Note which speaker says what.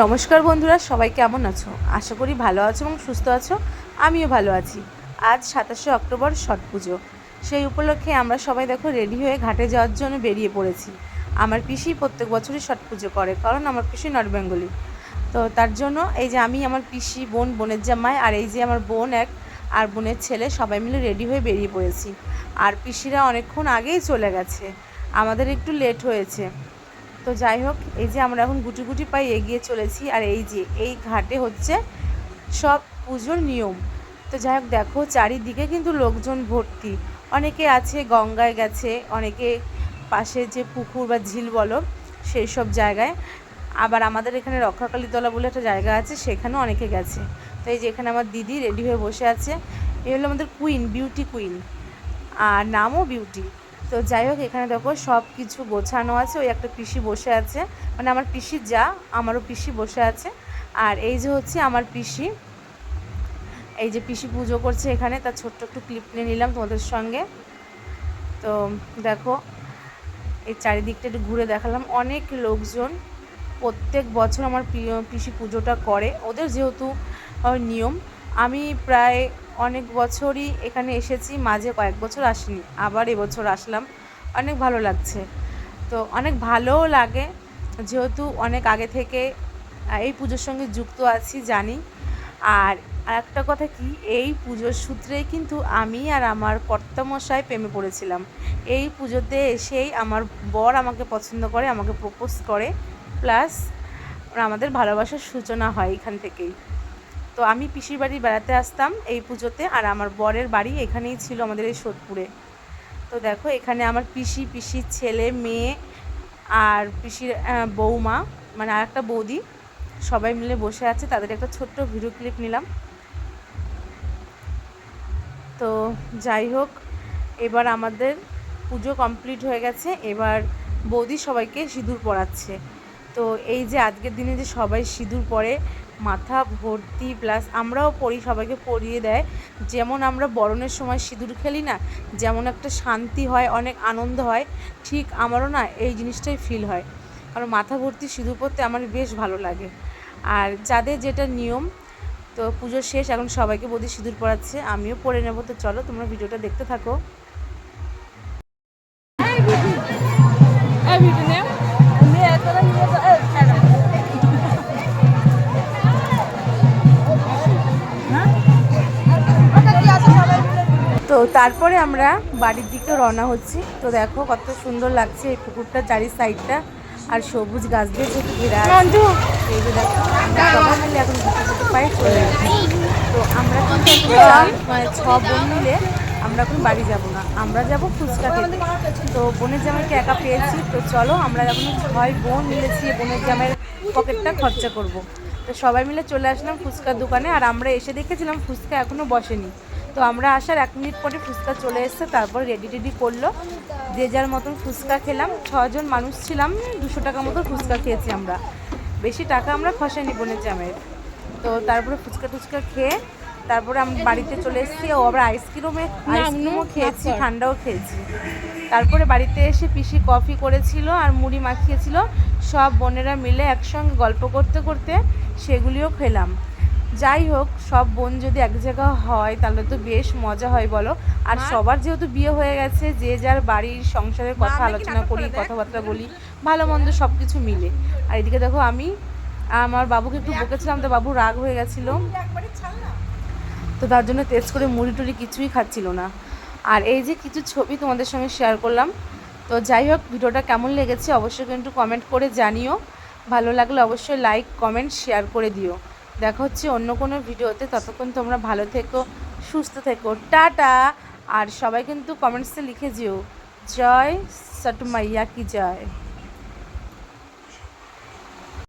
Speaker 1: নমস্কার বন্ধুরা, সবাই কেমন আছো? আশা করি ভালো আছো এবং সুস্থ আছো। আমিও ভালো আছি। আজ সাতাশে অক্টোবর ছট পুজো। সেই উপলক্ষে আমরা সবাই দেখো রেডি হয়ে ঘাটে যাওয়ার জন্য বেরিয়ে পড়েছি। আমার পিসি প্রত্যেক বছরই ছট পুজো করে, কারণ আমার পিসি নর্থ বেঙ্গলি। তো তার জন্য এই যে আমি, আমার পিসি, বোন, বোনের জামাই আর এই যে আমার বোন এক আর বোনের ছেলে সবাই মিলে রেডি হয়ে বেরিয়ে পড়েছি। আর পিসিরা অনেকক্ষণ আগেই চলে গেছে। আমাদের একটু লেট হয়েছে। তো যাই হোক, এই যে আমরা এখন গুটি গুটি পাই এগিয়ে চলেছি আর এই যে এই ঘাটে হচ্ছে সব পুজোর নিয়ম। তো যাই হোক, দেখো চারিদিকে কিন্তু লোকজন ভর্তি। অনেকে আছে, গঙ্গায় গেছে, অনেকে পাশে যে পুকুর বা ঝিল বলো, সেই সব জায়গায়। আবার আমাদের এখানে রক্ষাকালীতলা বলে একটা জায়গা আছে, সেখানেও অনেকে গেছে। তো এই যে এখানে আমার দিদি রেডি হয়ে বসে আছে। এ হলো আমাদের কুইন বিউটি কুইন আর নামও বিউটি তো যাই হোক, এখানে দেখো সব কিছু গোছানো আছে, ওই একটা পিসি বসে আছে। মানে আমার পিসি যা, আমারও পিসি বসে আছে। আর এই যে হচ্ছে আমার পিসি, এই যে পিসি পুজো করছে এখানে, তার ছোট্ট একটু ক্লিপ নিয়ে নিলাম তোমাদের সঙ্গে। তো দেখো, এই চারিদিকটা একটু ঘুরে দেখালাম। অনেক লোকজন, প্রত্যেক বছর আমার পিসি পুজোটা করে। ওদের যেহেতু নিয়ম, আমি প্রায় অনেক বছরই এখানে এসেছি, মাঝে কয়েক বছর আসিনি, আবার এবছর আসলাম। অনেক ভালো লাগছে। তো অনেক ভালোও লাগে, যেহেতু অনেক আগে থেকে এই পুজোর সঙ্গে যুক্ত আছি, জানি। আর একটা কথা কি, এই পুজোর সূত্রেই কিন্তু আমি আর আমার কর্তামশাই প্রেমে পড়েছিলাম। এই পুজোতে এসেই আমার বর আমাকে পছন্দ করে, আমাকে প্রপোজ করে। প্লাস আমাদের ভালোবাসার সূচনা হয় এখান থেকেই। তো আমি পিসির বাড়ি বেড়াতে আসতাম এই পুজোতে, আর আমার বরের বাড়ি এখানেই ছিল আমাদের এই সোদপুরে। তো দেখো, এখানে আমার পিসি, পিসির ছেলে, মেয়ে, আর পিসির বৌমা মানে আর একটা বৌদি, সবাই মিলে বসে আছে, তাদের একটা ছোট্ট ভিডিও ক্লিপ নিলাম। তো যাই হোক, এবার আমাদের পুজো কমপ্লিট হয়ে গেছে, এবার বৌদি সবাইকে সিঁদুর পরাচ্ছে। তো এই যে আজকের দিনে যে সবাই সিঁদুর পরে, মাথা ভর্তি প্লাস আমরাও পড়ি সবাইকে পরিয়ে দেয়। যেমন আমরা বরণের সময় সিঁদুর খেলি না, যেমন একটা শান্তি হয়, অনেক আনন্দ হয়, ঠিক আমারও না এই জিনিসটাই ফিল হয়। কারণ মাথা ভর্তি সিঁদুর পরতে আমার বেশ ভালো লাগে। আর যাদের যেটা নিয়ম, তো পুজো শেষ, এখন সবাইকে বৌদি সিঁদুর পড়াচ্ছে আমিও পরে নেব। তো চলো, তোমরা ভিডিওটা দেখতে থাকো। তারপরে আমরা বাড়ির দিকে রওনা হচ্ছি। তো দেখো কত সুন্দর লাগছে এই পুকুরটা চারি সাইডটা আর সবুজ গাছ দিয়ে যেহেতু ঘেরা এই যে দেখো সবাই মিলে এখন পায়ে চলে তো আমরা কিন্তু মানে ছ বোন মিলে আমরা এখন বাড়ি যাব না। আমরা যাব ফুচকা খেতে। তো বোনের জামাইকে একা পেয়েছি। তো চলো আমরা এখন ছয় বোন মিলেছি বোনের জামাইয়ের পকেটটা খরচা করব। তো সবাই মিলে চলে আসলাম ফুচকার দোকানে আর আমরা এসে দেখেছিলাম ফুচকা এখনও বসেনি। তো আমরা আসার এক মিনিট পরে ফুচকা চলে এসছে তারপর রেডি টেডি করল। যে যার মতন ফুচকা খেলাম ছজন মানুষ ছিলাম দুশো টাকা মতো ফুচকা খেয়েছি আমরা। বেশি টাকা আমরা খসাইনি বোনের জামের তো তারপরে ফুচকা টুচকা খেয়ে তারপরে আমি বাড়িতে চলে এসেছি ও আবার আইসক্রিমে আইসক্রিমও খেয়েছি ঠান্ডাও খেয়েছি। তারপরে বাড়িতে এসে পিসি কফি করেছিল আর মুড়ি মাখিয়েছিল। সব বোনেরা মিলে একসঙ্গে গল্প করতে করতে সেগুলিও খেলাম। যাই হোক সব বোন যদি এক জায়গা হয় তাহলে তো বেশ মজা হয় বলো। আর সবার যেহেতু বিয়ে হয়ে গেছে যে যার বাড়ির সংসারের কথা আলোচনা করি কথাবার্তা বলি ভালো মন্দ সব কিছু মিলে। আর এদিকে দেখো আমি আমার বাবুকে একটু বকেছিলাম তো বাবু রাগ হয়ে গেছিল। তো তার জন্য তেজ করে মুড়ি টুড়ি কিছুই খাচ্ছিল না। আর এই যে কিছু ছবি তোমাদের সঙ্গে শেয়ার করলাম তো যাই হোক ভিডিওটা কেমন লেগেছে অবশ্যই কিন্তু কমেন্ট করে জানিও। ভালো লাগলে অবশ্যই লাইক কমেন্ট শেয়ার করে দিও। দেখা হচ্ছে অন্য কোনো ভিডিওতে। ততক্ষণ তোমরা ভালো থেকো, সুস্থ থেকো। টাটা! আর সবাই কিন্তু কমেন্টসে লিখে যেও। জয় সটমাইয়া কি জয়।